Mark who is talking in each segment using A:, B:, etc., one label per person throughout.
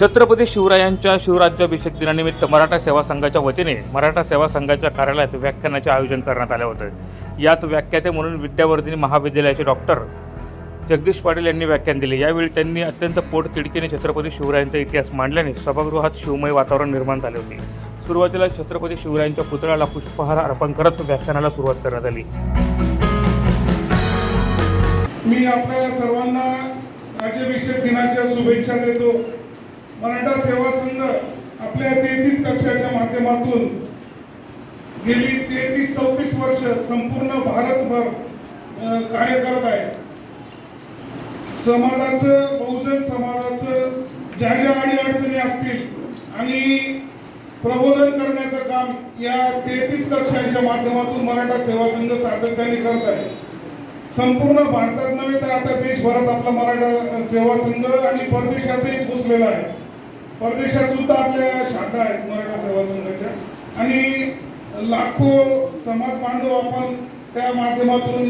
A: छत्रपती शिवरायांच्या शिवराज्याभिषेक दिनानिमित्त मराठा सेवा संघाच्या वतीने मराठा सेवा संघाच्या कार्यालयात व्याख्यानाचे आयोजन करण्यात आले होते. यात व्याख्याते म्हणून विद्यावर्धिनी महाविद्यालयाचे डॉक्टर जगदीश पाटील यांनी व्याख्यान दिले. यावेळी त्यांनी अत्यंत पोटतिडकीने छत्रपती शिवरायांचा इतिहास मांडल्याने सभागृहात शिवमय वातावरण निर्माण झाले होते. सुरुवातीला छत्रपती शिवरायांच्या पुतळ्याला पुष्पहार अर्पण करत व्याख्यानाला सुरुवात करण्यात आली.
B: मी आपल्या सर्वांना राज्याभिषेक दिनाच्या शुभेच्छा देतो. मराठा सेवा संघ आपल्या तेहतीस कक्षाच्या माध्यमातून गेली तेहतीस चौतीस वर्ष संपूर्ण भारतभर कार्य करत आहे. समाजाचं बहुजन समाजाचं ज्या ज्या अडीअडचणी असतील आणि प्रबोधन करण्याचं काम या तेहतीस कक्षांच्या माध्यमातून मराठा सेवा संघ सातत्याने करत आहे. संपूर्ण भारतात नव्हे तर आता देशभरात आपला मराठा सेवा संघ आणि परदेशातही पोचलेला आहे. परदेशात सुद्धा आपल्या शाखा आहेत मराठा सेवा संघाच्या. आणि लाखो समाज बांधव आपण त्या माध्यमातून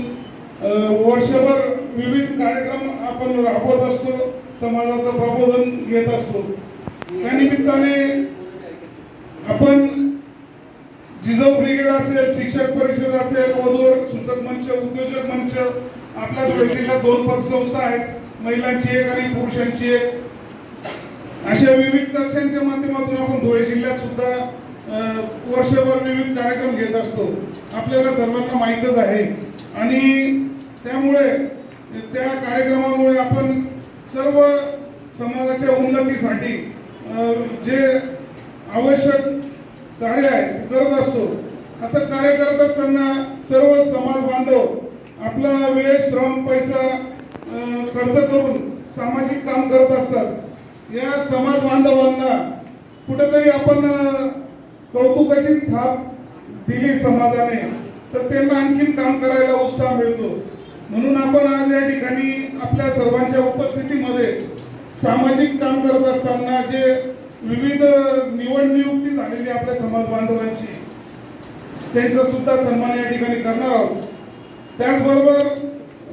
B: वर्षभर विविध कार्यक्रम आपण राबवत असतो समाजाचं प्रबोधन घेत असतो. त्या निमित्ताने आपण जिजाऊ ब्रिगेड असेल शिक्षक परिषद असेल वधूवर सूचक मंच उद्योजक मंच आपल्याच बैठकीला दोन पद संस्था आहेत महिलांची एक आणि पुरुषांची एक. अशा विविध कक्षांच्या माध्यमातून आपण धुळे जिल्ह्यात सुद्धा वर्षभर विविध कार्यक्रम घेत असतो. आपल्याला सर्वांना माहीतच आहे. आणि त्यामुळे त्या कार्यक्रमामुळे आपण सर्व समाजाच्या उन्नतीसाठी जे आवश्यक कार्य आहे करत असतो. असं कार्य करत असताना सर्व समाज बांधव आपला वेळ श्रम पैसा खर्च करून सामाजिक काम करत असतात. या समाज बांधवांना कुठेतरी आपण कौतुकाची थाप दिली समाजाने तर त्यांना आणखीन काम करायला उत्साह मिळतो. म्हणून आपण आज या ठिकाणी आपल्या सर्वांच्या उपस्थितीमध्ये सामाजिक काम करत असताना जे विविध निवड नियुक्ती झालेली आपल्या समाज बांधवांची त्यांचा सुद्धा सन्मान या ठिकाणी करणार आहोत. त्याचबरोबर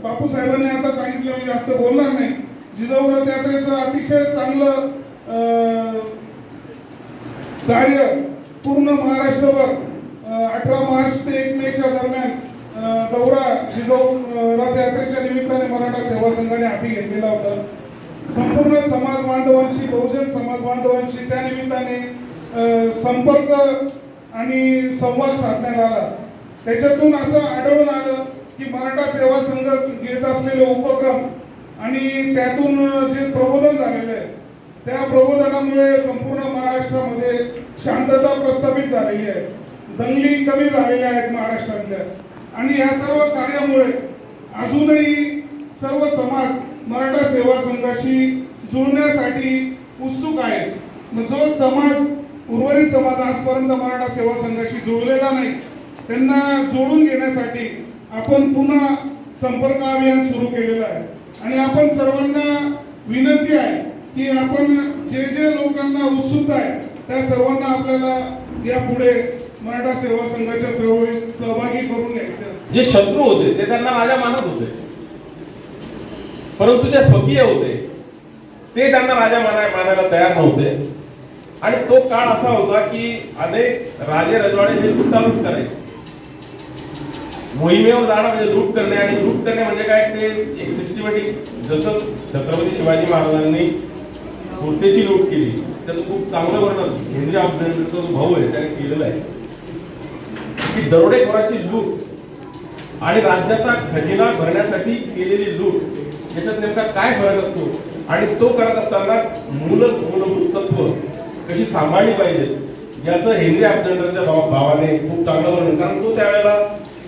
B: बापू साहेबांनी आता सांगितलं मी जास्त बोलणार नाही जिजाऊ रथयात्रेचं अतिशय चांगलं कार्य पूर्ण महाराष्ट्रभर अठरा मार्च ते एक मेच्या दरम्यान दौरा जिजाऊ रथयात्रेच्या निमित्ताने मराठा सेवा संघाने हाती घेतलेला होता. संपूर्ण समाज बांधवांची बहुजन समाज बांधवांशी त्या निमित्ताने संपर्क आणि संवाद साधण्यात आला. त्याच्यातून असं आढळून आलं की मराठा सेवा संघ घेत असलेले उपक्रम आणि त्यातून जे प्रबोधन झालेलं आहे त्या प्रबोधनामुळे संपूर्ण महाराष्ट्रामध्ये शांतता प्रस्थापित झालेली आहे. दंगली कमी झालेल्या आहेत महाराष्ट्रातल्या. आणि या सर्व कार्यामुळे अजूनही सर्व समाज मराठा सेवा संघाशी जुळण्यासाठी उत्सुक आहे. जो समाज उर्वरित समाज आजपर्यंत मराठा सेवा संघाशी जुळलेला नाही त्यांना जोडून घेण्यासाठी आपण पुन्हा संपर्क अभियान सुरू केलेलं आहे. आणि आपण सर्वांना विनंती आहे की आपण जे जे लोकांना उत्सुक आहे त्या सर्वांना आपल्याला यापुढे मराठा सेवा संघाच्या चळवळीत सहभागी करून घ्यायचं
C: जे शत्रू होते ते त्यांना राजा मानत होते. परंतु जे स्वकीय होते ते त्यांना राजा मानाय मानायला तयार नव्हते. आणि तो काळ असा होता की अनेक राजे रजवाडे हे लुटालूट करायचे. मोहिमेवर जाणं म्हणजे लूट करणे आणि लूट करणे म्हणजे काय ते एक सिस्टमॅटिक जसं छत्रपती शिवाजी महाराजांनी सुरतेची लूट केली त्याचं खूप चांगलं वर्णन हेनरी ऑब्झर्वेटरचा जो भाऊ आहे त्याने केलेलं आहे. की दरोडेखोराची लूट आणि राज्याचा खजिना भरण्यासाठी केलेली लूट याच्यात नेमका काय फरक असतो आणि तो करत असताना मूल मूलभूत तत्व कशी सांभाळली पाहिजे याचं हेनरी अब्दंडरच्या भावा- भावाने खूप चांगलं वर्णन. कारण तो त्यावेळेला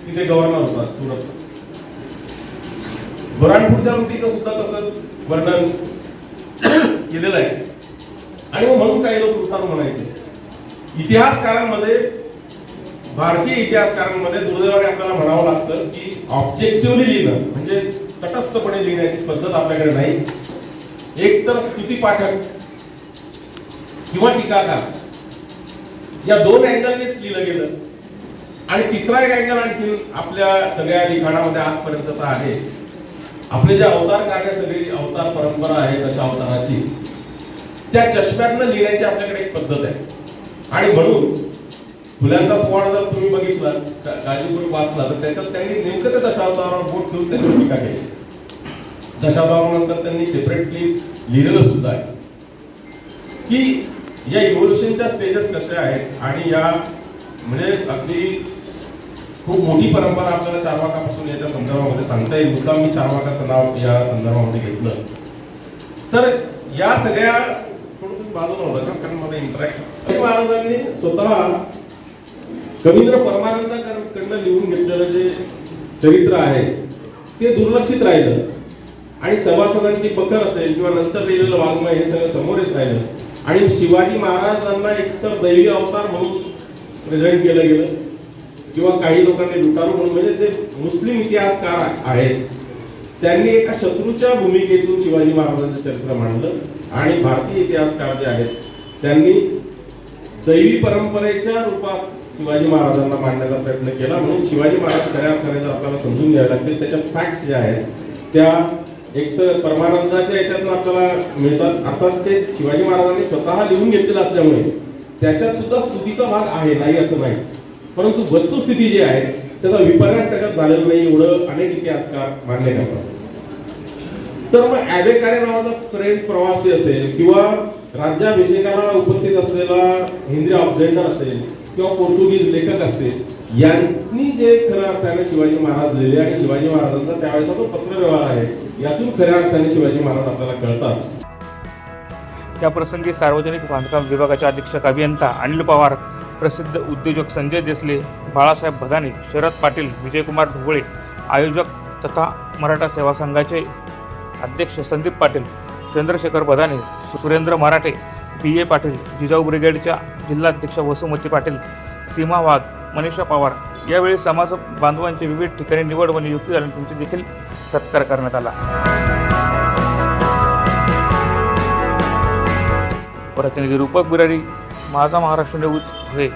C: तिथे गव्हर्नर होता सुरत. बुराणपूरच्या लुटीचं सुद्धा तसंच वर्णन केलेलं आहे. आणि मग म्हणून काही लोक लुटारू म्हणायचे. इतिहासकारांमध्ये भारतीय इतिहासकारांमध्ये दुर्दैवाने आपल्याला म्हणावं लागतं की ऑब्जेक्टिव्हली लिहिणं म्हणजे तटस्थपणे लिहिण्याची पद्धत आपल्याकडे नाही. एक तर स्तुतीपाठक किंवा टीकाकार. या दोन अँगलनेच लिहिलं गेलं. आणि तिसरा एक अँगल आणखी आपल्या सगळ्या लिखाणामध्ये आजपर्यंतचा आहे. आपले जे अवतार कार्य सगळी अवतार परंपरा आहे तशा अवताराची त्या चष्म्यातनं लिहिण्याची आपल्याकडे एक पद्धत आहे. आणि म्हणून फुलांचा पोवाडा जर तुम्ही बघितला का- काळजीपूर्वक वाचला तर त्याच्यात त्यांनी नेमकं त्या दशावतारावर बोट ठेवून त्यांनी टीका केली. दशावतारानंतर त्यांनी सेपरेटली लिहिलेलं सुद्धा आहे. की या इव्होल्युशनच्या स्टेजेस कशा आहेत आणि या म्हणजे अगदी खूप मोठी परंपरा आपल्याला चार वाकापासून याच्या संदर्भामध्ये सांगता येईल. मुद्दाम मी चारवाकाचं नाव या संदर्भामध्ये घेतलं. तर या सगळ्या थोडं तुम्ही बाजूला होता का? कारण मला इंटरॅक्ट महाराजांनी स्वतः कवींद्र परमानंदाकडनं लिहून घेतलेलं जे चरित्र आहे ते दुर्लक्षित राहिलं. आणि सभासदांची बखर असेल किंवा नंतर लिहिलेलं वाङ्मय हे सगळं समोर येत राहिलं. आणि शिवाजी महाराजांना एकतर दैवी अवतार म्हणून प्रेझेंट केलं गेलं. किंवा काही लोकांनी लुटारू म्हणून म्हणजे जे मुस्लिम इतिहासकार आहेत त्यांनी एका शत्रूच्या भूमिकेतून शिवाजी महाराजांचं चरित्र मांडलं. आणि भारतीय इतिहासकार जे आहेत त्यांनी दैवी परंपरेच्या रूपात शिवाजी महाराजांना मांडण्याचा प्रयत्न केला. म्हणून शिवाजी महाराज खऱ्या अर्थाने आपल्याला समजून घ्यावे लागतील. त्याच्या फॅक्ट्स ज्या आहेत त्या एक तर परमानंदाच्या याच्यातून आपल्याला मिळतात. अर्थात ते शिवाजी महाराजांनी स्वतः लिहून घेतलेलं असल्यामुळे त्याच्यात सुद्धा स्तुतीचा भाग आहे नाही असं नाही. परंतु वस्तुस्थिती जी आहे त्याचा विपर्यास त्याच्यात झालेला नाही एवढं अनेक इतिहासकार मान्य करतात. तर मग ॲबेकारे नावाचा फ्रेंच प्रवासी असेल किंवा राज्याभिषेकाला उपस्थित असलेला हिंद्री ऑब्झेंडर असेल किंवा पोर्तुगीज लेखक असतील यांनी जे खऱ्या अर्थाने शिवाजी महाराज लिहिले आणि शिवाजी महाराजांचा त्यावेळेचा जो पत्रव्यवहार आहे यातून खऱ्या अर्थाने शिवाजी महाराज आपल्याला कळतात.
A: त्याप्रसंगी प्रसंगी सार्वजनिक बांधकाम विभागाचे अधीक्षक अभियंता अनिल पवार प्रसिद्ध उद्योजक संजय देसले बाळासाहेब भदाने शरद पाटील विजयकुमार ढोबळे आयोजक तथा मराठा सेवा संघाचे अध्यक्ष संदीप पाटील चंद्रशेखर भदाने सुरेंद्र मराठे बी ए पाटील जिजाऊ ब्रिगेडच्या जिल्हाध्यक्ष वसुमती पाटील सीमा वाघ मनीषा पवार यावेळी समाज बांधवांचे विविध ठिकाणी निवड व नियुक्ती झाल्यानंतर देखील सत्कार करण्यात आला. प्रतिनिधी रूपक बिरारी माझा महाराष्ट्र न्यूज धुळे